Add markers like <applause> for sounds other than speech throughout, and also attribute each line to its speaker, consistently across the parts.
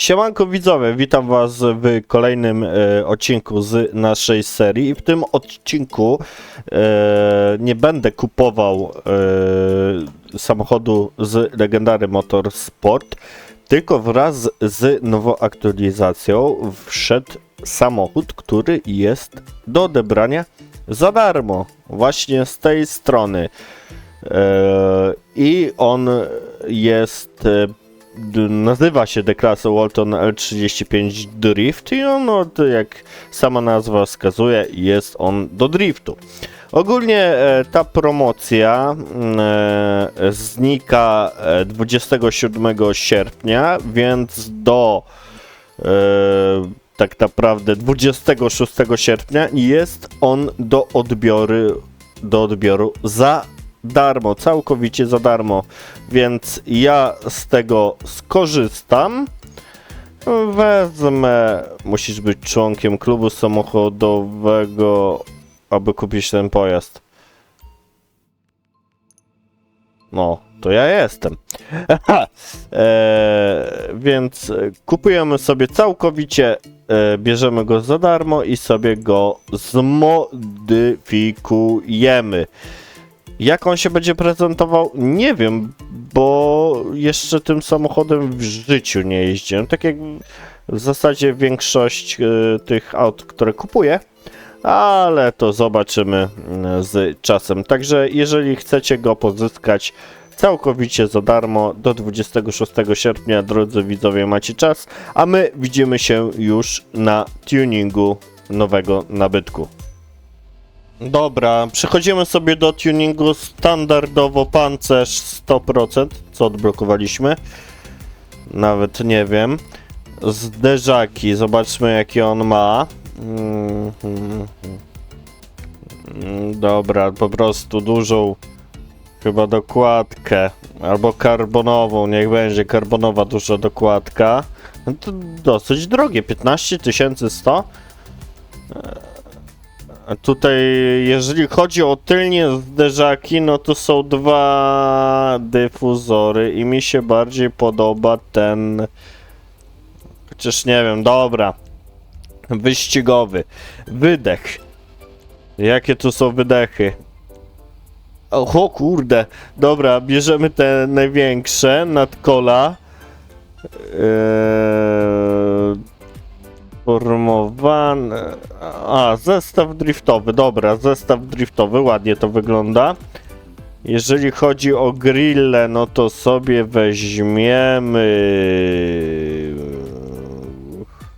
Speaker 1: Siemanko widzowie, witam was w kolejnym e, odcinku z naszej serii i w tym odcinku e, nie będę kupował e, samochodu z Legendary Motorsport, tylko wraz z nową aktualizacją wszedł samochód, który jest do odebrania za darmo, właśnie z tej strony. E, I on jest e, nazywa się D-Class Walton L35 Drift i on, no, to jak sama nazwa wskazuje, jest on do driftu. Ogólnie e, ta promocja mm, e, znika e, 27 sierpnia, więc do e, tak naprawdę 26 sierpnia jest on do odbioru, do odbioru za darmo, całkowicie za darmo, więc ja z tego skorzystam. Wezmę, musisz być członkiem klubu samochodowego, aby kupić ten pojazd. No, to ja jestem. <laughs> E, więc kupujemy sobie całkowicie, e, bierzemy go za darmo i sobie go zmodyfikujemy. Jak on się będzie prezentował, nie wiem, bo jeszcze tym samochodem w życiu nie jeździłem. Tak jak w zasadzie większość e, tych aut, które kupuję, ale to zobaczymy mm, z czasem. Także jeżeli chcecie go pozyskać całkowicie za darmo do 26 sierpnia, drodzy widzowie, macie czas, a my widzimy się już na tuningu nowego nabytku. Dobra, przechodzimy sobie do tuningu standardowo pancerz 100%, co odblokowaliśmy. Nawet nie wiem. Zderzaki, zobaczmy jakie on ma. Mm, mm, mm. Dobra, po prostu dużą chyba dokładkę. Albo karbonową, niech będzie karbonowa duża dokładka. To dosyć drogie, 15 100. Tutaj, jeżeli chodzi o tylnie zderzaki, no to są dwa dyfuzory i mi się bardziej podoba ten... Chociaż nie wiem, dobra. Wyścigowy. Wydech. Jakie tu są wydechy? O, kurde. Dobra, bierzemy te największe nadkola. Eee, Formowane. A, zestaw driftowy, dobra, zestaw driftowy, ładnie to wygląda. Jeżeli chodzi o grille, no to sobie weźmiemy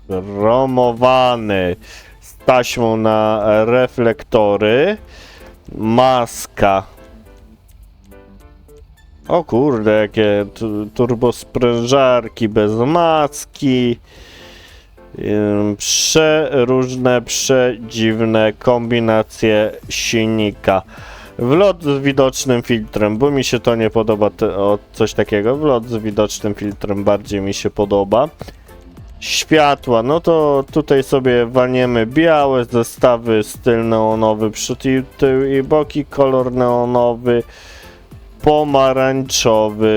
Speaker 1: chromowany z taśmą na reflektory. Maska. O kurde, jakie tu- turbosprężarki bez maski. Przeróżne, przedziwne kombinacje silnika. Wlot z widocznym filtrem, bo mi się to nie podoba, te, o, coś takiego. Wlot z widocznym filtrem bardziej mi się podoba. Światła, no to tutaj sobie walniemy białe zestawy, styl neonowy, przód i tył i boki, kolor neonowy, pomarańczowy.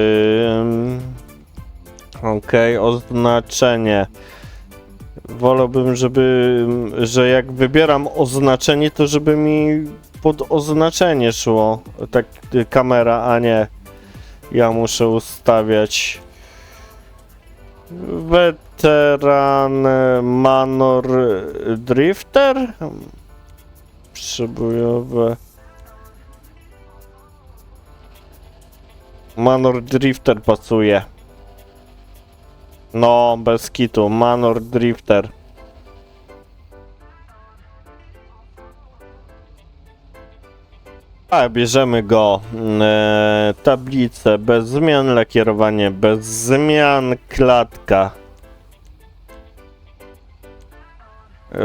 Speaker 1: Okej, oznaczenie. Wolałbym, żeby, że jak wybieram oznaczenie, to żeby mi pod oznaczenie szło. Tak y, kamera, a nie ja muszę ustawiać. Weteran y, Manor Drifter? Przebojowe. Manor Drifter pasuje. No, bez kitu. Manor Drifter. A, bierzemy go. E, tablice bez zmian, lakierowanie bez zmian, klatka.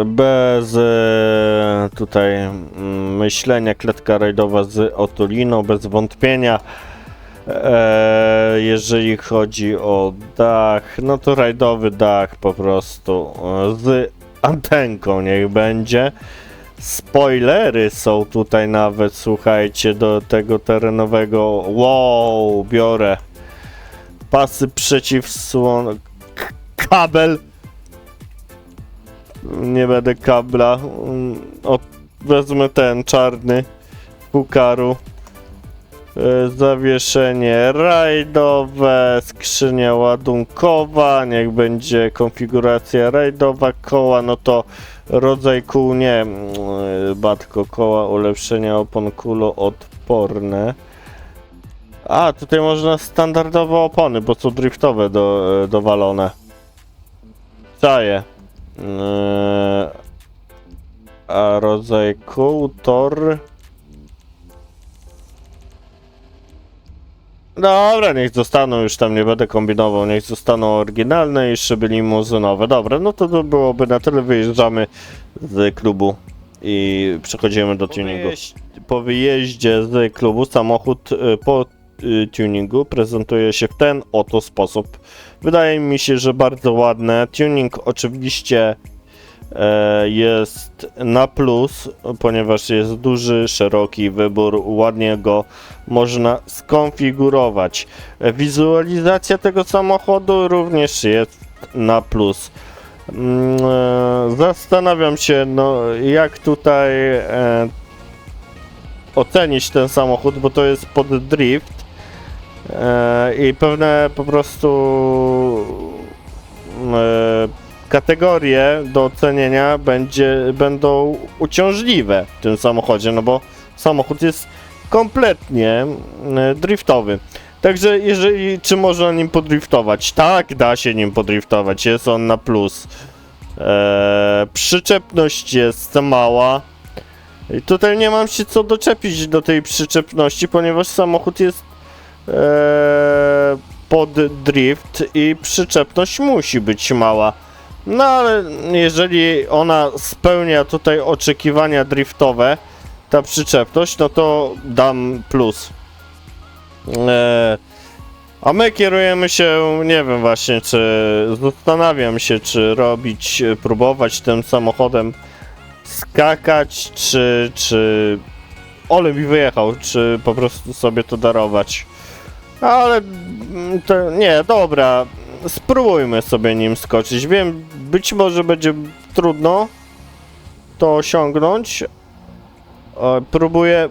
Speaker 1: Bez e, tutaj mm, myślenia, klatka rajdowa z otuliną, bez wątpienia. E, jeżeli chodzi o dach, no to rajdowy dach po prostu e, z antenką niech będzie. Spoilery są tutaj nawet, słuchajcie, do tego terenowego. Wow, biorę. Pasy przeciwsłon... kabel. Nie będę kabla. Mm, O, wezmę ten czarny. Pukaru. E, Zawieszenie rajdowe, skrzynia ładunkowa, niech będzie konfiguracja rajdowa koła, no to rodzaj kół nie, mm, e, batko koła ulepszenia opon kuloodporne. A, tutaj można standardowe opony, bo są driftowe do, e, dowalone. Czaję. Eee, a rodzaj kół, tor... Dobra, niech zostaną, już tam nie będę kombinował, niech zostaną oryginalne i szyby limuzynowe. Dobra, no to, to byłoby na tyle, wyjeżdżamy z klubu i przechodzimy do tuningu. Po wyjeździe z klubu samochód y, po y, tuningu prezentuje się w ten oto sposób. Wydaje mi się, że bardzo ładne. Tuning oczywiście jest na plus, ponieważ jest duży, szeroki wybór, ładnie go można skonfigurować. E, Wizualizacja tego samochodu również jest na plus. Mm, e, Zastanawiam się, no, jak tutaj e, ocenić ten samochód, bo to jest pod drift e, i pewne po prostu e, kategorie do ocenienia będzie, będą uciążliwe w tym samochodzie, no bo samochód jest kompletnie e, driftowy. Także jeżeli, czy można nim podriftować? Tak, da się nim podriftować, jest on na plus. E, przyczepność jest mała. I tutaj nie mam się co doczepić do tej przyczepności, ponieważ samochód jest e, pod drift i przyczepność musi być mała. No ale jeżeli ona spełnia tutaj oczekiwania driftowe, ta przyczepność, no to dam plus. E, a my kierujemy się, nie wiem właśnie, czy zastanawiam się, czy robić, próbować tym samochodem skakać, czy, czy Ole mi wyjechał, czy po prostu sobie to darować. Ale mm, to nie, dobra, spróbujmy sobie nim skoczyć. Wiem, być może będzie trudno to osiągnąć. Próbuję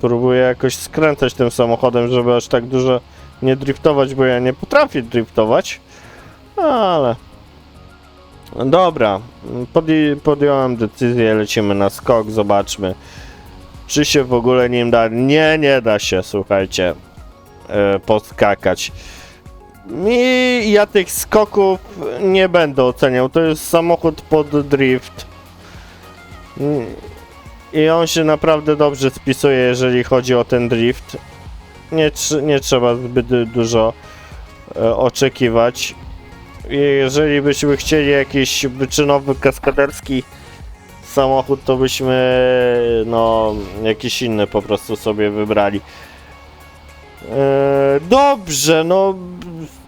Speaker 1: próbuję jakoś skręcać tym samochodem, żeby aż tak dużo nie driftować, bo ja nie potrafię driftować. Ale Dobra, podj podjąłem decyzję, lecimy na skok, zobaczmy, czy się w ogóle nim da. Nie, nie da się, słuchajcie, e, podskakać. I ja tych skoków nie będę oceniał, to jest samochód pod drift. I on się naprawdę dobrze spisuje, jeżeli chodzi o ten drift. Nie, nie trzeba zbyt dużo e, oczekiwać. I Jeżeli byśmy chcieli jakiś wyczynowy, kaskaderski samochód, to byśmy no jakiś inny po prostu sobie wybrali. E, dobrze, no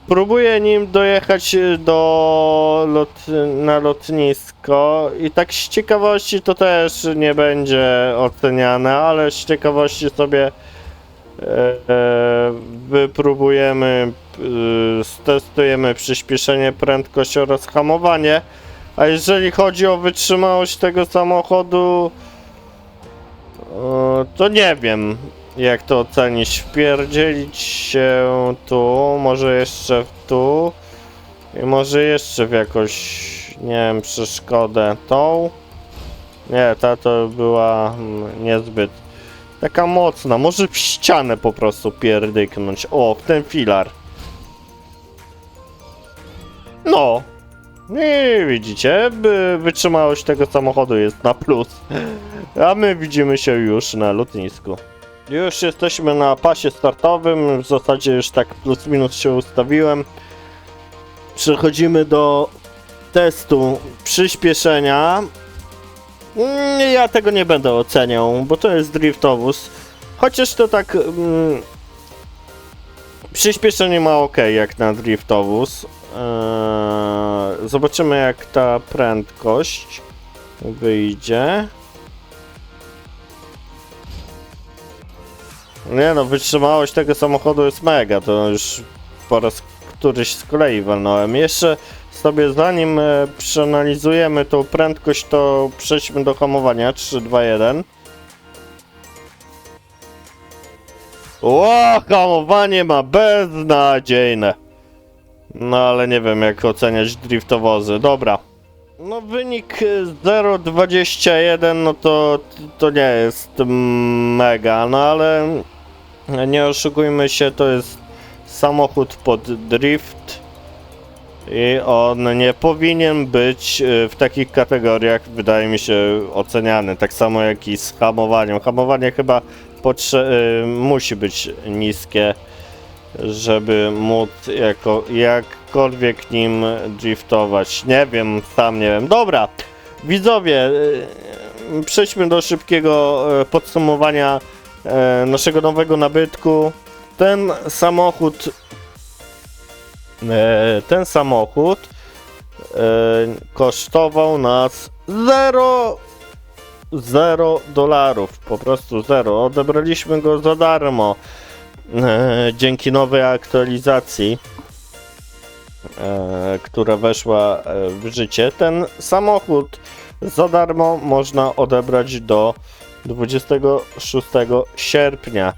Speaker 1: próbuję nim dojechać do lot, na lotnisko i tak z ciekawości to też nie będzie oceniane, ale z ciekawości sobie e, e, wypróbujemy, e, stestujemy przyspieszenie, prędkość oraz hamowanie. A jeżeli chodzi o wytrzymałość tego samochodu, e, to nie wiem jak to ocenić. Wpierdzielić się tu, może jeszcze tu i może jeszcze w jakąś, nie wiem, przeszkodę tą. Nie, ta to była mm, niezbyt taka mocna. Może w ścianę po prostu pierdyknąć. O, w ten filar. No. I widzicie, wytrzymałość tego samochodu jest na plus. A my widzimy się już na lotnisku. Już jesteśmy na pasie startowym, w zasadzie już tak plus minus się ustawiłem. Przechodzimy do testu przyspieszenia. Mm, Ja tego nie będę oceniał, bo to jest driftowóz. Chociaż to tak... Mm, przyspieszenie ma ok jak na driftowóz. Eee, zobaczymy jak ta prędkość wyjdzie. Nie no, wytrzymałość tego samochodu jest mega, to już po raz któryś z kolei walnąłem. Jeszcze sobie zanim e, przeanalizujemy tą prędkość, to przejdźmy do hamowania. 3, 2, 1. Ło, hamowanie ma beznadziejne. No ale nie wiem jak oceniać driftowozy. Dobra. No wynik y, 0,21 no to, to nie jest mega, no ale nie oszukujmy się, to jest samochód pod drift i on nie powinien być y, w takich kategoriach, wydaje mi się, oceniany. Tak samo jak i z hamowaniem. Hamowanie chyba y, musi być niskie, żeby móc jako, jakkolwiek nim driftować. Nie wiem, sam nie wiem. Dobra, widzowie, y, przejdźmy do szybkiego podsumowania naszego nowego nabytku. Ten samochód E, ten samochód e, kosztował nas 0 0 dolarów, po prostu 0. Odebraliśmy go za darmo e, dzięki nowej aktualizacji, e, która weszła e, w życie. Ten samochód za darmo można odebrać do 26 sierpnia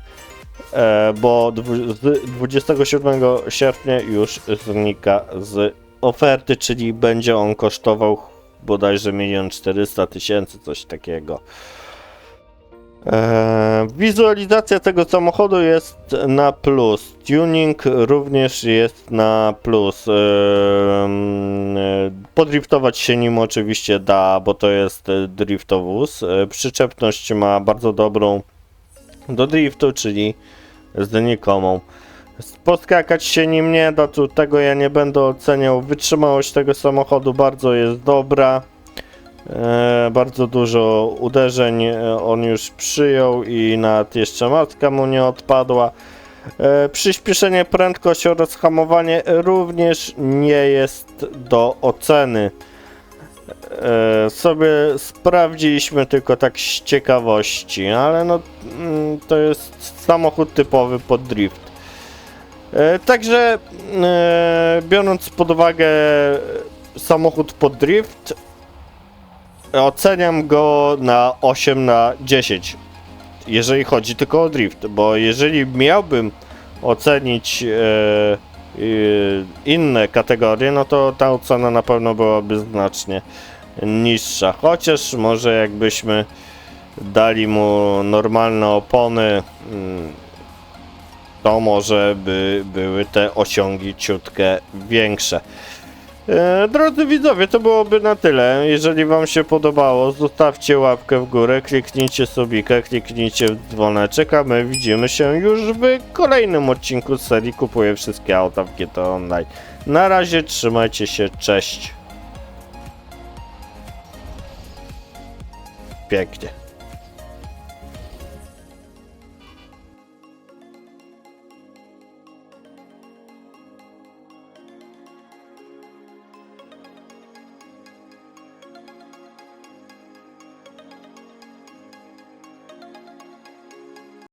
Speaker 1: e, bo dwu- z 27 sierpnia już znika z oferty, czyli będzie on kosztował bodajże 1 400 tysięcy, coś takiego. E, wizualizacja tego samochodu jest na plus. Tuning również jest na plus. E, mm, e, podriftować się nim oczywiście da, bo to jest driftowóz. Przyczepność ma bardzo dobrą do driftu, czyli znikomą. Poskakać się nim nie da, tu tego ja nie będę oceniał. Wytrzymałość tego samochodu bardzo jest dobra. E, bardzo dużo uderzeń e, on już przyjął i nawet jeszcze matka mu nie odpadła. E, przyspieszenie, prędkość oraz hamowanie również nie jest do oceny. Sobie sprawdziliśmy tylko tak z ciekawości, ale no mm, to jest samochód typowy pod drift. Także biorąc pod uwagę samochód pod drift, oceniam go na 8 na 10. Jeżeli chodzi tylko o drift, bo jeżeli miałbym ocenić e, e, inne kategorie, no to ta ocena na pewno byłaby znacznie niższa. Chociaż może jakbyśmy dali mu normalne opony, mm, to może by były te osiągi ciutkę większe. E, drodzy widzowie, to byłoby na tyle. Jeżeli wam się podobało, zostawcie łapkę w górę, kliknijcie subika, kliknijcie w dzwoneczek, a my widzimy się już w kolejnym odcinku z serii Kupuję wszystkie auta w GTA Online. Na razie, trzymajcie się, cześć. Pięknie.